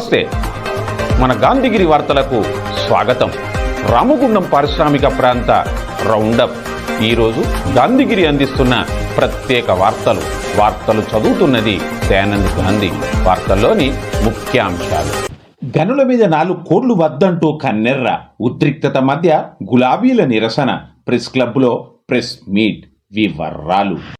నమస్తే. మన గాంధీగిరి వార్తలకు స్వాగతం. రామగుండం పారిశ్రామిక ప్రాంత రౌండప్. ఈరోజు గాంధీగిరి అందిస్తున్న ప్రత్యేక వార్తలు. వార్తలు చదువుతున్నది దయానంద్ గాంధీ. వార్తల్లోని ముఖ్యాంశాలు. గనుల మీద నాలుగు కోట్లు వద్దంటూ కన్నెర్ర ఉద్రిక్తత మధ్య గులాబీల నిరసన. ప్రెస్ క్లబ్లో ప్రెస్ మీట్ వివరాలు.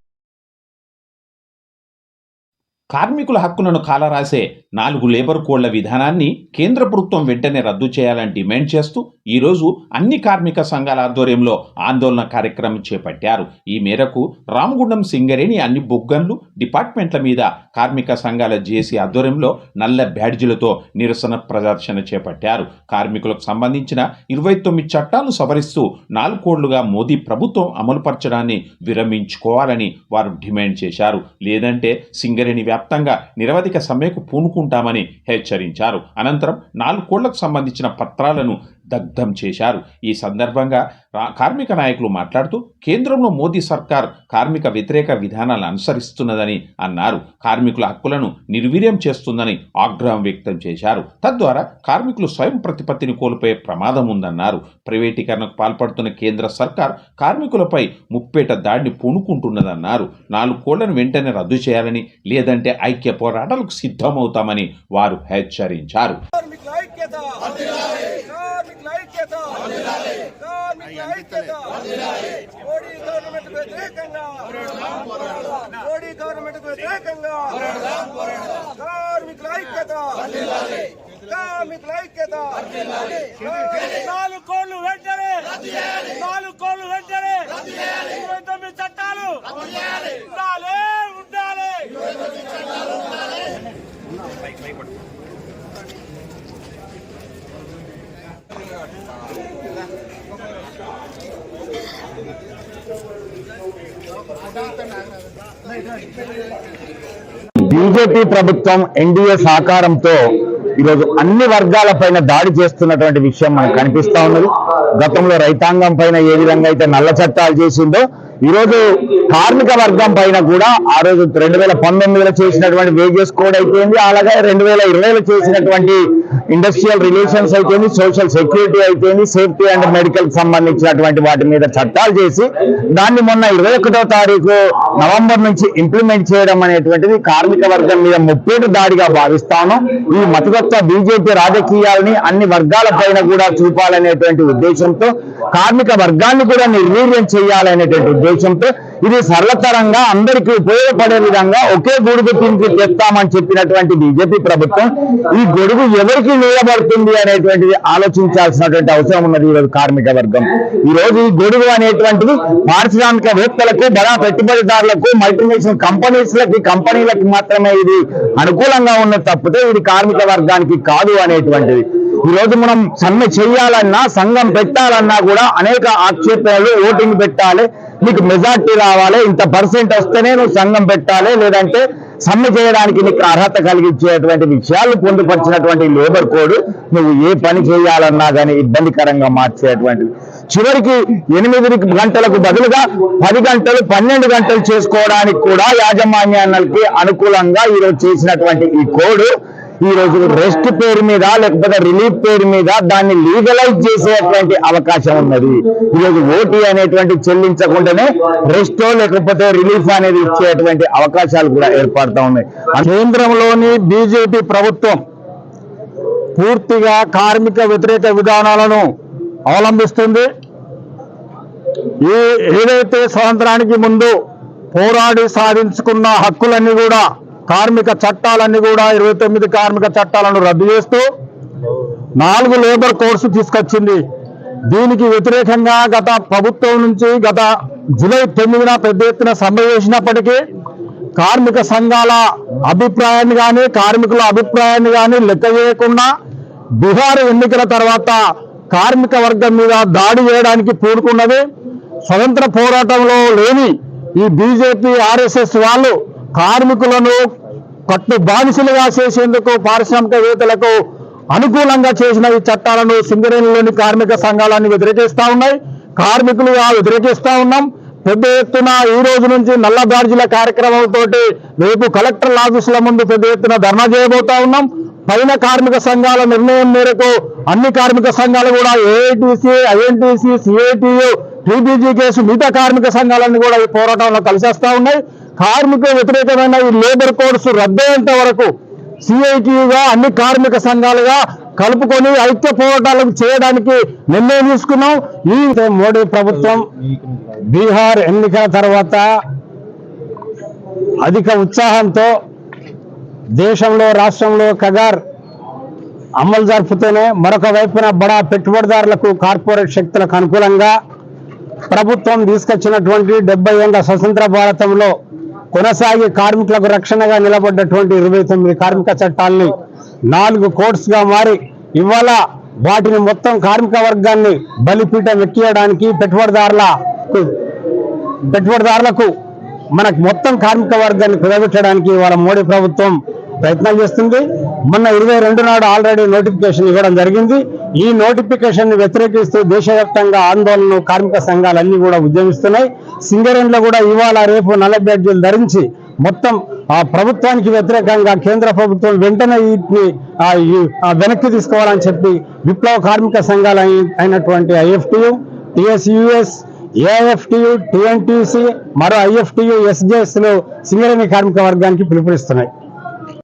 కార్మికుల హక్కులను కాలరాసే నాలుగు లేబర్ కోడ్ల విధానాన్ని కేంద్ర ప్రభుత్వం వెంటనే రద్దు చేయాలని డిమాండ్ చేస్తూ ఈరోజు అన్ని కార్మిక సంఘాల ఆధ్వర్యంలో ఆందోళన కార్యక్రమం చేపట్టారు. ఈ మేరకు రామగుండం సింగరేణి అన్ని బొగ్గన్లు డిపార్ట్మెంట్ల మీద కార్మిక సంఘాల జేసీ ఆధ్వర్యంలో నల్ల బ్యాడ్జీలతో నిరసన ప్రదర్శన చేపట్టారు. కార్మికులకు సంబంధించిన ఇరవై తొమ్మిది చట్టాలు సవరిస్తూ నాలుగు కోడ్లుగా మోదీ ప్రభుత్వం అమలుపరచడాన్ని విరమించుకోవాలని వారు డిమాండ్ చేశారు. లేదంటే సింగరేణి వ్యాప్తంగా నిరవధిక సమ్మెకు పూనుకుంటామని హెచ్చరించారు. అనంతరం నాలుగు కోళ్ళకు సంబంధించిన పత్రాలను దగ్ధం చేశారు. ఈ సందర్భంగా కార్మిక నాయకులు మాట్లాడుతూ కేంద్రంలో మోదీ సర్కార్ కార్మిక వ్యతిరేక విధానాలను అనుసరిస్తున్నదని అన్నారు. కార్మికుల హక్కులను నిర్వీర్యం చేస్తుందని ఆగ్రహం వ్యక్తం చేశారు. తద్వారా కార్మికులు స్వయం ప్రతిపత్తిని కోల్పోయే ప్రమాదం ఉందన్నారు. ప్రైవేటీకరణకు పాల్పడుతున్న కేంద్ర సర్కార్ కార్మికులపై ముప్పేట దాడిని పూనుకుంటున్నదన్నారు. నాలుగు కోళ్ళను వెంటనే రద్దు చేయాలని లేదంటే ఐక్య పోరాటాలకు సిద్ధమవుతామని వారు హెచ్చరించారు కార్మికుల ఐక్యత కార్మికుల ఐక్యత కార్మికుల ఐక్యత మోడీ గవర్నమెంట్ వ్యతిరేకంగా మోడీ గవర్నమెంట్ వ్యతిరేకంగా కార్మికుల ఐక్యత కార్మికుల ఐక్యత నాలుగు కోళ్ళు వెంటనే నాలుగు కోళ్ళు వెంటనే ఇరవై తొమ్మిది చట్టాలు ఉండాలి ఉండాలి బీజేపీ ప్రభుత్వం ఎన్డీఏ సహకారంతో ఈరోజు అన్ని వర్గాల పైన దాడి చేస్తున్నటువంటి విషయం మనకు కనిపిస్తా ఉన్నది. గతంలో రైతాంగం పైన ఏ విధంగా అయితే నల్ల చట్టాలు చేసిందో ఈరోజు కార్మిక వర్గం పైన కూడా ఆ రోజు రెండు వేల పంతొమ్మిదిలో చేసినటువంటి వేజెస్ కోడ్ అయిపోయింది. అలాగే రెండు వేల ఇరవైలో చేసినటువంటి ఇండస్ట్రియల్ రిలేషన్స్ అయిపోయింది సోషల్ సెక్యూరిటీ అయిపోయింది సేఫ్టీ అండ్ మెడికల్ సంబంధించినటువంటి వాటి మీద చట్టాలు చేసి దాన్ని మొన్న ఇరవై ఒకటో తారీఖు నవంబర్ నుంచి ఇంప్లిమెంట్ చేయడం అనేటువంటిది కార్మిక వర్గం మీద ముప్పేటు దాడిగా భావిస్తాను. ఈ మతతత్వ బీజేపీ రాజకీయాలని అన్ని వర్గాల పైన కూడా చూపాలనేటువంటి ఉద్దేశంతో కార్మిక వర్గాన్ని కూడా నిర్వీర్యం చేయాలనేటువంటి ఉద్దేశంతో ఇది సరళతరంగా అందరికీ ఉపయోగపడే విధంగా ఒకే గొడుగు కిందకి తెస్తామని చెప్పినటువంటి బీజేపీ ప్రభుత్వం ఈ గొడుగు ఎవరికి నిలబడుతుంది అనేటువంటిది ఆలోచించాల్సినటువంటి అవసరం ఉన్నది ఈరోజు కార్మిక వర్గం. ఈ రోజు ఈ గొడుగు అనేటువంటిది పారిశ్రామికవేత్తలకు బడా పెట్టుబడిదారులకు మల్టీనేషనల్ కంపెనీస్లకి కంపెనీలకు మాత్రమే ఇది అనుకూలంగా ఉన్న తప్పితే ఇది కార్మిక వర్గానికి కాదు అనేటువంటిది. ఈ రోజు మనం సమ్మె చేయాలన్నా సంఘం పెట్టాలన్నా కూడా అనేక ఆక్షేపణలు ఓటింగ్ పెట్టాలి. నీకు మెజార్టీ రావాలి ఇంత పర్సెంట్ వస్తేనే నువ్వు సంఘం పెట్టాలి లేదంటే సమ్మె చేయడానికి నీకు అర్హత కలిగించేటువంటి విషయాలు పొందుపరిచినటువంటి లేబర్ కోడ్ నువ్వు ఏ పని చేయాలన్నా కానీ ఇబ్బందికరంగా మార్చేటువంటిది. చివరికి ఎనిమిది గంటలకు బదులుగా పది గంటలు పన్నెండు గంటలు చేసుకోవడానికి కూడా యాజమాన్యానికి అనుకూలంగా ఈరోజు చేసినటువంటి ఈ కోడ్ ఈ రోజు రెస్ట్ పేరు మీద లేకపోతే రిలీఫ్ పేరు మీద దాన్ని లీగలైజ్ చేసేటువంటి అవకాశం ఉన్నది. ఈ రోజు ఓటీ అనేటువంటి చెల్లించకుండానే రెస్ట్ లేకపోతే రిలీఫ్ అనేది ఇచ్చేటువంటి అవకాశాలు కూడా ఏర్పడతా ఉన్నాయి. కేంద్రంలోని బీజేపీ ప్రభుత్వం పూర్తిగా కార్మిక వ్యతిరేక విధానాలను అవలంబిస్తుంది. ఏ ఏదైతే స్వాతంత్రానికి ముందు పోరాడి సాధించుకున్న హక్కులన్నీ కూడా కార్మిక చట్టాలన్నీ కూడా ఇరవై తొమ్మిది కార్మిక చట్టాలను రద్దు చేస్తూ నాలుగు లేబర్ కోర్సు తీసుకొచ్చింది. దీనికి వ్యతిరేకంగా గత ప్రభుత్వం నుంచి గత జూలై తొమ్మిదిన పెద్ద ఎత్తున సమ్మె చేసినప్పటికీ కార్మిక సంఘాల అభిప్రాయాన్ని కానీ కార్మికుల అభిప్రాయాన్ని కానీ లెక్క చేయకుండా బీహార్ ఎన్నికల తర్వాత కార్మిక వర్గం మీద దాడి చేయడానికి పూనుకున్నది. స్వతంత్ర పోరాటంలో లేని ఈ బీజేపీ ఆర్ఎస్ఎస్ వాళ్ళు కార్మికులను పట్టు బానిసలుగా చేసేందుకు పారిశ్రామికవేత్తలకు అనుకూలంగా చేసిన ఈ చట్టాలను సింగరేణిలోని కార్మిక సంఘాలన్నీ వ్యతిరేకిస్తా ఉన్నాయి. కార్మికులుగా వ్యతిరేకిస్తా ఉన్నాం. పెద్ద ఎత్తున ఈ రోజు నుంచి నల్ల బార్జీల కార్యక్రమంతో రేపు కలెక్టర్ ఆఫీసుల ముందు పెద్ద ఎత్తున ధర్నా చేయబోతా ఉన్నాం. పైన కార్మిక సంఘాల నిర్ణయం మేరకు అన్ని కార్మిక సంఘాలు కూడా AITC INTC CITU TBG case మిగతా కార్మిక సంఘాలన్నీ కూడా ఈ పోరాటంలో కలిసేస్తా ఉన్నాయి. కార్మిక వ్యతిరేకమైన ఈ లేబర్ కోడ్స్ రద్దయ్యేంత వరకు సిఐటియుగా అన్ని కార్మిక సంఘాలుగా కలుపుకొని ఐక్య పోరాటాలకు చేయడానికి నిర్ణయం తీసుకున్నాం. ఈ మోడీ ప్రభుత్వం బీహార్ ఎన్నికల తర్వాత అధిక ఉత్సాహంతో దేశంలో రాష్ట్రంలో కగార్ అమలు జరుపుతూనే మరొక వైపున బడా పెట్టుబడిదారులకు కార్పొరేట్ శక్తులకు అనుకూలంగా ప్రభుత్వం తీసుకొచ్చినటువంటి డెబ్బై ఏళ్ళ స్వతంత్ర భారతంలో కొనసాగి కార్మికులకు రక్షణగా నిలబడ్డటువంటి ఇరవై తొమ్మిది కార్మిక చట్టాల్ని నాలుగు కోర్ట్స్గా మారి ఇవాళ వాటిని మొత్తం కార్మిక వర్గాన్ని బలిపీఠం ఎక్కియడానికి పెట్టుబడిదారుల పెట్టుబడిదారులకు మనకు మొత్తం కార్మిక వర్గాన్ని కుదబెట్టడానికి ఇవాళ మోడీ ప్రభుత్వం ప్రయత్నం చేస్తుంది. మొన్న ఇరవై రెండు నాడు ఆల్రెడీ నోటిఫికేషన్ ఇవ్వడం జరిగింది. ఈ నోటిఫికేషన్ వ్యతిరేకిస్తూ దేశవ్యాప్తంగా ఆందోళనలు కార్మిక సంఘాలన్నీ కూడా ఉద్యమిస్తున్నాయి. సింగరేణిలో కూడా ఇవాళ రేపు నల్ల బ్యాడ్జీలు ధరించి మొత్తం ఆ ప్రభుత్వానికి వ్యతిరేకంగా కేంద్ర ప్రభుత్వం వెంటనే వీటిని వెనక్కి తీసుకోవాలని చెప్పి విప్లవ కార్మిక సంఘాలు అయి- అయినటువంటి ఐఎఫ్టియు టిఎస్యుఎస్ ఏఎఫ్టియు టిఎన్టీసీ మరో ఐఎఫ్టియు ఎస్జేఎస్లు సింగరేణి కార్మిక వర్గానికి పిలుపునిస్తున్నాయి.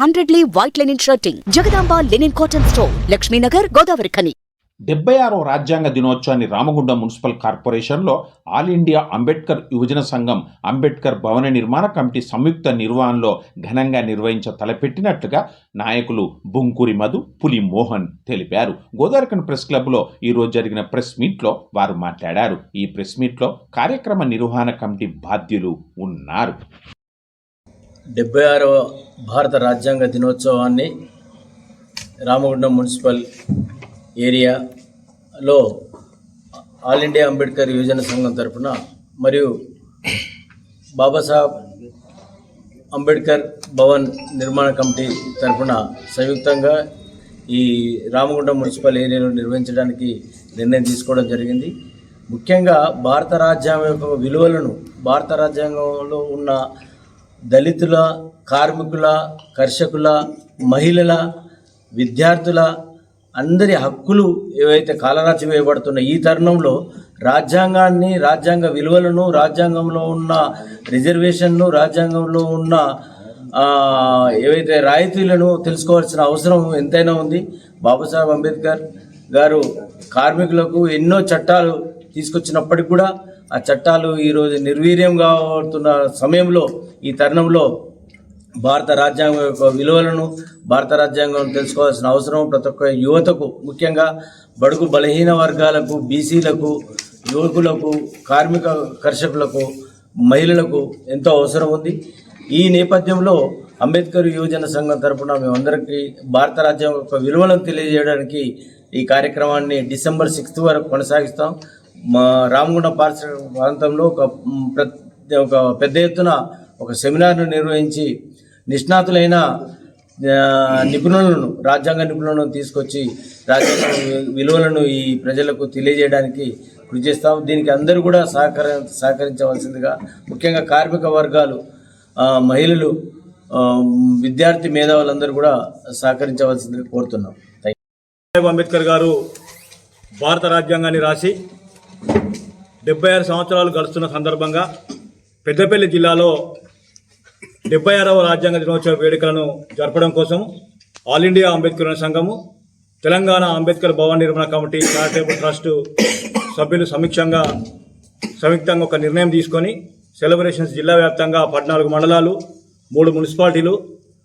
hundred lea white linen shirting Jagadamba linen cotton store Lakshminagar Godavarikhani డెబ్బై ఆరో రాజ్యాంగ దినోత్సవాన్ని రామగుండం మున్సిపల్ కార్పొరేషన్లో ఆల్ ఇండియా అంబేద్కర్ యువజన సంఘం అంబేద్కర్ భవన నిర్మాణ కమిటీ సంయుక్త నిర్వహణలో ఘనంగా నిర్వహించ తలపెట్టినట్లుగా నాయకులు బుంకూరి మధు పులి మోహన్ తెలిపారు. గోదావరికన్ ప్రెస్ క్లబ్లో ఈరోజు జరిగిన ప్రెస్ మీట్లో వారు మాట్లాడారు. ఈ ప్రెస్ మీట్లో కార్యక్రమ నిర్వహణ కమిటీ బాధ్యులు ఉన్నారు. డెబ్బై ఆరవ భారత రాజ్యాంగ దినోత్సవాన్ని రామగుండం మున్సిపల్ ఏరియాలో ఆల్ ఇండియా అంబేద్కర్ యువజన సంఘం తరపున మరియు బాబాసాహెబ్ అంబేద్కర్ భవన్ నిర్మాణ కమిటీ తరపున సంయుక్తంగా ఈ రామగుండం మున్సిపల్ ఏరియాలో నిర్వహించడానికి నిర్ణయం తీసుకోవడం జరిగింది. ముఖ్యంగా భారత రాజ్యాంగం యొక్క విలువలను భారత రాజ్యాంగంలో ఉన్న దళితుల కార్మికుల కర్షకుల మహిళల విద్యార్థుల అందరి హక్కులు ఏవైతే కాలరాచి వేయబడుతున్న ఈ తరుణంలో రాజ్యాంగాన్ని రాజ్యాంగ విలువలను రాజ్యాంగంలో ఉన్న రిజర్వేషన్ను రాజ్యాంగంలో ఉన్న ఏవైతే రాయితీలను తెలుసుకోవాల్సిన అవసరం ఎంతైనా ఉంది. బాబాసాహెబ్ అంబేద్కర్ గారు కార్మికులకు ఎన్నో చట్టాలు తీసుకొచ్చినప్పటికి కూడా ఆ చట్టాలు ఈరోజు నిర్వీర్యం కావుతున్న సమయంలో ఈ తరుణంలో భారత రాజ్యాంగం యొక్క విలువలను భారత రాజ్యాంగం తెలుసుకోవాల్సిన అవసరం ప్రతి ఒక్క యువతకు ముఖ్యంగా బడుగు బలహీన వర్గాలకు బీసీలకు యువకులకు కార్మిక కర్షకులకు మహిళలకు ఎంతో అవసరం ఉంది. ఈ నేపథ్యంలో అంబేద్కర్ యువజన సంఘం తరపున మేమందరికీ భారత రాజ్యాంగం యొక్క విలువలను తెలియజేయడానికి ఈ కార్యక్రమాన్ని డిసెంబర్ సిక్స్త్ వరకు కొనసాగిస్తాం. మా రామగుండం పారిశ్రామిక ప్రాంతంలో ఒక ఒక పెద్ద ఎత్తున ఒక సెమినార్ను నిర్వహించి నిష్ణాతులైన నిపుణులను రాజ్యాంగ నిపుణులను తీసుకొచ్చి రాజ్యాంగ విలువలను ఈ ప్రజలకు తెలియజేయడానికి కృషి చేస్తాం. దీనికి అందరూ కూడా సహకర సహకరించవలసిందిగా ముఖ్యంగా కార్మిక వర్గాలు మహిళలు విద్యార్థి మేధావులందరూ కూడా సహకరించవలసిందిగా కోరుతున్నాం. థ్యాంక్ అంబేద్కర్ గారు భారత రాజ్యాంగాన్ని రాసి డెబ్బై ఆరు సంవత్సరాలు గడుస్తున్న సందర్భంగా పెద్దపల్లి జిల్లాలో డెబ్బై ఆరవ రాజ్యాంగ దినోత్సవ వేడుకలను జరపడం కోసం ఆల్ ఇండియా అంబేద్కర్ సంఘము తెలంగాణ అంబేద్కర్ భవన్ నిర్మాణ కమిటీ చారిటబుల్ ట్రస్ట్ సభ్యులు సమీక్షంగా సంయుక్తంగా ఒక నిర్ణయం తీసుకొని సెలబ్రేషన్స్ జిల్లా వ్యాప్తంగా పద్నాలుగు మండలాలు మూడు మున్సిపాలిటీలు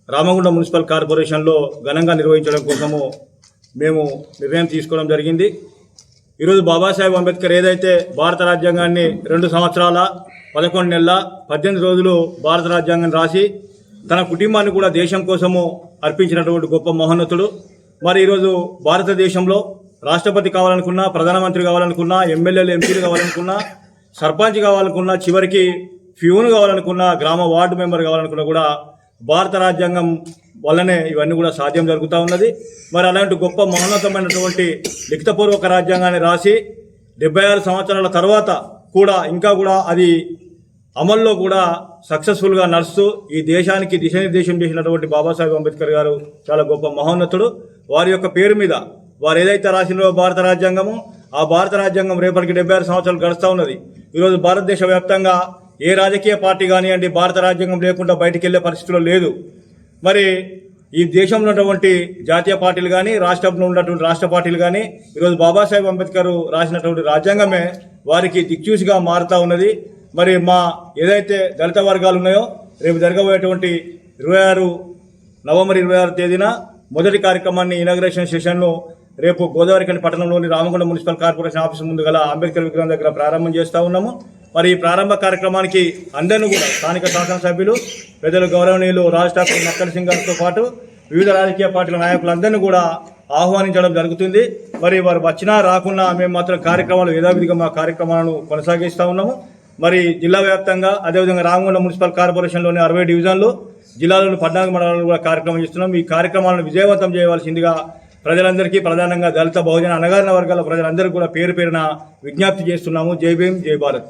రామగుండం మున్సిపల్ కార్పొరేషన్లో ఘనంగా నిర్వహించడం కోసము మేము నిర్ణయం తీసుకోవడం జరిగింది. ఈరోజు బాబాసాహెబ్ అంబేద్కర్ ఏదైతే భారత రాజ్యాంగాన్ని రెండు సంవత్సరాల పదకొండు నెలల పద్దెనిమిది రోజులు భారత రాజ్యాంగం రాసి తన కుటుంబాన్ని కూడా దేశం కోసము అర్పించినటువంటి గొప్ప మహోన్నతుడు. మరి ఈరోజు భారతదేశంలో రాష్ట్రపతి కావాలనుకున్నా ప్రధానమంత్రి కావాలనుకున్నా ఎమ్మెల్యేలు ఎంపీలు కావాలనుకున్నా సర్పంచ్ కావాలనుకున్నా చివరికి ఫ్యూన్ కావాలనుకున్నా గ్రామ వార్డు మెంబర్ కావాలనుకున్నా కూడా భారత రాజ్యాంగం వల్లనే ఇవన్నీ కూడా సాధ్యం జరుగుతూ ఉన్నది. మరి అలాంటి గొప్ప మహోన్నతమైనటువంటి లిఖితపూర్వక రాజ్యాంగాన్ని రాసి డెబ్బై ఆరు సంవత్సరాల తర్వాత కూడా ఇంకా కూడా అది అమల్లో కూడా సక్సెస్ఫుల్గా నడుస్తూ ఈ దేశానికి దిశానిర్దేశం చేసినటువంటి బాబాసాహెబ్ అంబేద్కర్ గారు చాలా గొప్ప మహోన్నతుడు. వారి యొక్క పేరు మీద వారు ఏదైతే రాసినో భారత రాజ్యాంగము ఆ భారత రాజ్యాంగం రేపటికి డెబ్బై ఆరు సంవత్సరాలు గడుస్తూ ఉన్నది. ఈరోజు భారతదేశ వ్యాప్తంగా ఏ రాజకీయ పార్టీ కానివ్వండి భారత రాజ్యాంగం లేకుండా బయటికి వెళ్ళే పరిస్థితిలో లేదు. మరి ఈ దేశంలో ఉన్నటువంటి జాతీయ పార్టీలు కానీ రాష్ట్రంలో ఉన్నటువంటి రాష్ట్ర పార్టీలు కానీ ఈరోజు బాబాసాహెబ్ అంబేద్కర్ రాసినటువంటి రాజ్యాంగమే వారికి దిక్చూసిగా మారుతా ఉన్నది. మరి మా ఏదైతే దళిత వర్గాలు ఉన్నాయో రేపు జరగబోయేటువంటి ఇరవై ఆరు నవంబర్ ఇరవై ఆరు తేదీన మొదటి కార్యక్రమాన్ని ఇనాగ్రేషన్ సెషన్లో రేపు గోదావరికని పట్టణంలోని రామగుండ మున్సిపల్ కార్పొరేషన్ ఆఫీస్ ముందు గల అంబేద్కర్ విగ్రహం దగ్గర ప్రారంభం చేస్తూ ఉన్నాము. మరి ఈ ప్రారంభ కార్యక్రమానికి అందరినీ కూడా స్థానిక శాసనసభ్యులు ప్రజలు గౌరవనీయులు రాజ్ ఠాకూర్ మక్కల్ సింగ్ గారితో పాటు వివిధ రాజకీయ పార్టీల నాయకులందరినీ కూడా ఆహ్వానించడం జరుగుతుంది. మరి వారు వచ్చినా రాకున్నా మేము మాత్రం కార్యక్రమాలు యథావిధిగా మా కార్యక్రమాలను కొనసాగిస్తూ ఉన్నాము. మరి జిల్లా వ్యాప్తంగా అదేవిధంగా రామగుండ మున్సిపల్ కార్పొరేషన్లోని అరవై డివిజన్లు జిల్లాలోని పద్నాలుగు మండలాలు కూడా కార్యక్రమం చేస్తున్నాం. ఈ కార్యక్రమాలను విజయవంతం చేయవలసిందిగా ప్రజలందరికీ ప్రధానంగా దళిత బహుజన అణగారిన వర్గాల ప్రజలందరికీ కూడా పేరు పేరున విజ్ఞప్తి చేస్తున్నాము. జై భీమ్ జై భారత్.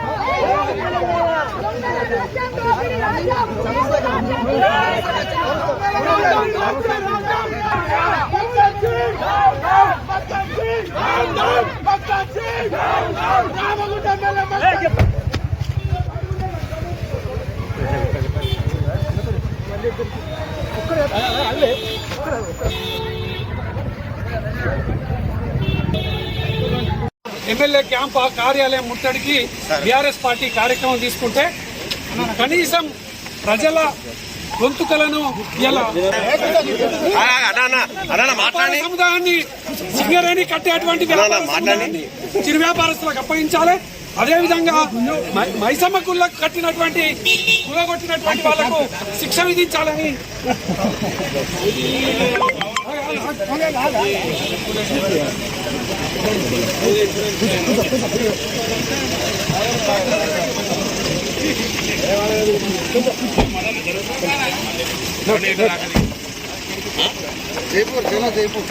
రాజ్యం ఎమ్మెల్యే క్యాంప్ కార్యాలయం ముట్టడికి బీఆర్ఎస్ పార్టీ కార్యక్రమం తీసుకుంటే కనీసం ప్రజల గొంతుకలను సముదాయాన్ని సింగరేణి కట్టేటువంటి చిరు వ్యాపారస్తులకు అప్పగించాలి. అదేవిధంగా మైసమ్మ కుళ్ళకు కట్టినటువంటి కులగొట్టినటువంటి వాళ్ళకు శిక్ష విధించాలని జైపూర్ జైపూర్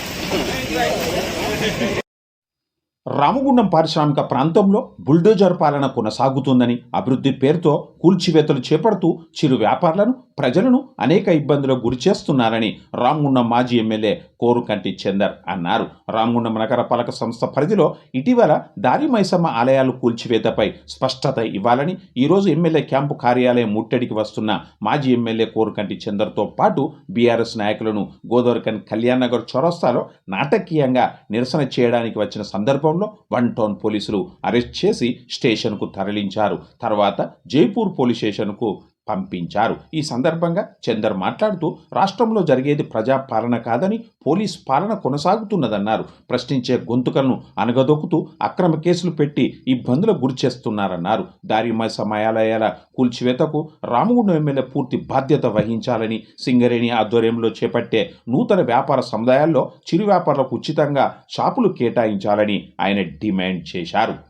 రామగుండం పారిశ్రామిక ప్రాంతంలో బుల్డోజర్ పాలన కొనసాగుతుందని అభివృద్ధి పేరుతో కూల్చివేతలు చేపడుతూ చిరు వ్యాపారులను ప్రజలను అనేక ఇబ్బందులకు గురిచేస్తున్నారని రామగుండం మాజీ ఎమ్మెల్యే కోరుకంటి చందర్ అన్నారు. రామగుండం నగర పాలక సంస్థ పరిధిలో ఇటీవల దారి మైసమ్మ ఆలయాలు కూల్చివేతపై స్పష్టత ఇవ్వాలని ఈరోజు ఎమ్మెల్యే క్యాంపు కార్యాలయం ముట్టడికి వస్తున్న మాజీ ఎమ్మెల్యే కోరుకంటి చందర్తో పాటు బీఆర్ఎస్ నాయకులను గోదావరికన్ కళ్యాణ్ నగర్ చౌరస్తాలో నాటకీయంగా నిరసన చేయడానికి వచ్చిన సందర్భంలో వన్ టౌన్ పోలీసులు అరెస్ట్ చేసి స్టేషన్కు తరలించారు. తర్వాత జైపూర్ పోలీస్ స్టేషన్కు పంపించారు. ఈ సందర్భంగా చందర్ మాట్లాడుతూ రాష్ట్రంలో జరిగేది ప్రజా పాలన కాదని పోలీస్ పాలన కొనసాగుతున్నదన్నారు. ప్రశ్నించే గొంతుకలను అనగదొక్కుతూ అక్రమ కేసులు పెట్టి ఇబ్బందులకు గురి చేస్తున్నారన్నారు. దారిమ సమయాలయాల కూల్చివేతకు రామగుండం ఎమ్మెల్యే పూర్తి బాధ్యత వహించాలని సింగరేణి ఆధ్వర్యంలో చేపట్టే నూతన వ్యాపార సముదాయాల్లో చిరు వ్యాపారులకు ఉచితంగా షాపులు కేటాయించాలని ఆయన డిమాండ్ చేశారు.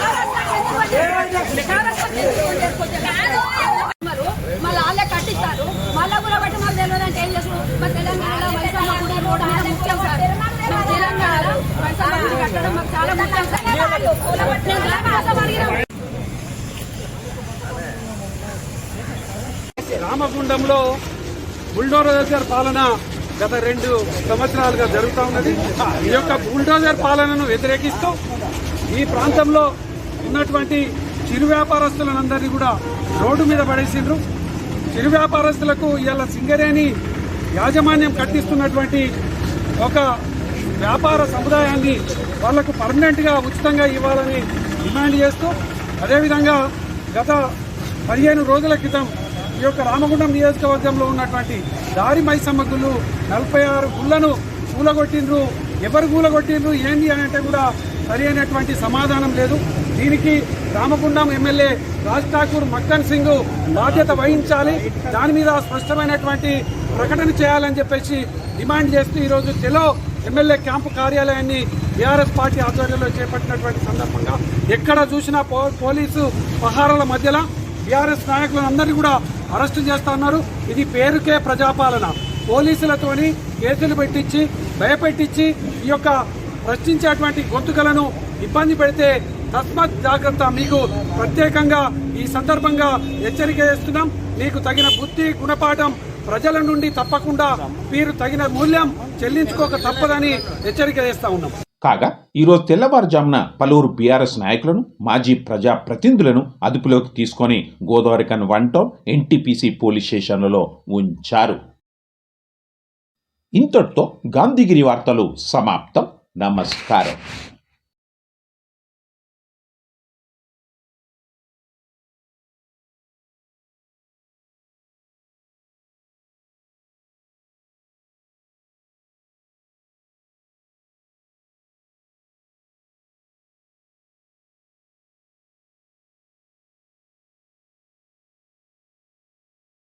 మళ్ళీ వాళ్ళే కట్టిస్తారు మళ్ళా కూడా బట్టి మాకు తెలియదు అంటే ఏం చేస్తారు మా తెలంగాణలో మైసమ్మ గుడి రోడ్డు మీద ముఖ్యం సార్ మా తెలంగాణలో మైసమ్మ గుడి కట్టడం మాకు చాలా ముఖ్యం సార్ రామగుండంలో బుల్డోజర్ పాలన గత రెండు సంవత్సరాలుగా జరుగుతూ ఉన్నది. ఈ యొక్క బుల్డోజర్ పాలనను వ్యతిరేకిస్తూ ఈ ప్రాంతంలో ఉన్నటువంటి చిరు వ్యాపారస్తులందరినీ కూడా రోడ్డు మీద పడేసిండ్రు. చిరు వ్యాపారస్తులకు ఇవాళ సింగరేణి యాజమాన్యం కట్టిస్తున్నటువంటి ఒక వ్యాపార సముదాయాన్ని వాళ్ళకు పర్మనెంట్గా ఉచితంగా ఇవ్వాలని డిమాండ్ చేస్తూ అదేవిధంగా గత పదిహేను రోజుల క్రితం ఈ యొక్క రామగుండం నియోజకవర్గంలో ఉన్నటువంటి దారి మైసమ్మ గుళ్ళు నలభై ఆరు గుళ్ళను కూలగొట్టిండ్రు. ఎవరు కూలగొట్టిండ్రు ఏంటి అని అంటే కూడా సరి అయినటువంటి సమాధానం లేదు. దీనికి రామగుండం ఎమ్మెల్యే రాజ్ ఠాకూర్ మక్కన్ సింగ్ బాధ్యత వహించాలి. దాని మీద స్పష్టమైనటువంటి ప్రకటన చేయాలని చెప్పేసి డిమాండ్ చేస్తూ ఈరోజు తెలో ఎమ్మెల్యే క్యాంపు కార్యాలయాన్ని బీఆర్ఎస్ పార్టీ ఆధ్వర్యంలో చేపట్టినటువంటి సందర్భంగా ఎక్కడ చూసినా పో పోలీసు పహారాల మధ్యలో బీఆర్ఎస్ నాయకులను అందరినీ కూడా అరెస్టు చేస్తా ఉన్నారు. ఇది పేరుకే ప్రజాపాలన. పోలీసులతోని కేసులు పెట్టించి భయపెట్టించి ఈ యొక్క ప్రశ్నించేటువంటి గొంతుకలను ఇబ్బంది పెడితే తస్మత్ జాగ్రత్త మీకు ప్రత్యేకంగా ఈ సందర్భంగా హెచ్చరిక చేస్తున్నాం. మీకు తగిన బుద్ధి గుణపాఠం ప్రజల నుండి తప్పకుండా మీరు తగిన మూల్యం చెల్లించుకోక తప్పదని హెచ్చరిక చేస్తా ఉన్నాం. కాగా ఈరోజు తెల్లవారుజామున పలువురు బీఆర్ఎస్ నాయకులను మాజీ ప్రజా ప్రతినిధులను అదుపులోకి తీసుకొని Godavarikhani one town NTPC police స్టేషన్లలో ఉంచారు. ఇంతటితో గాంధీగిరి వార్తలు సమాప్తం. నమస్కారం.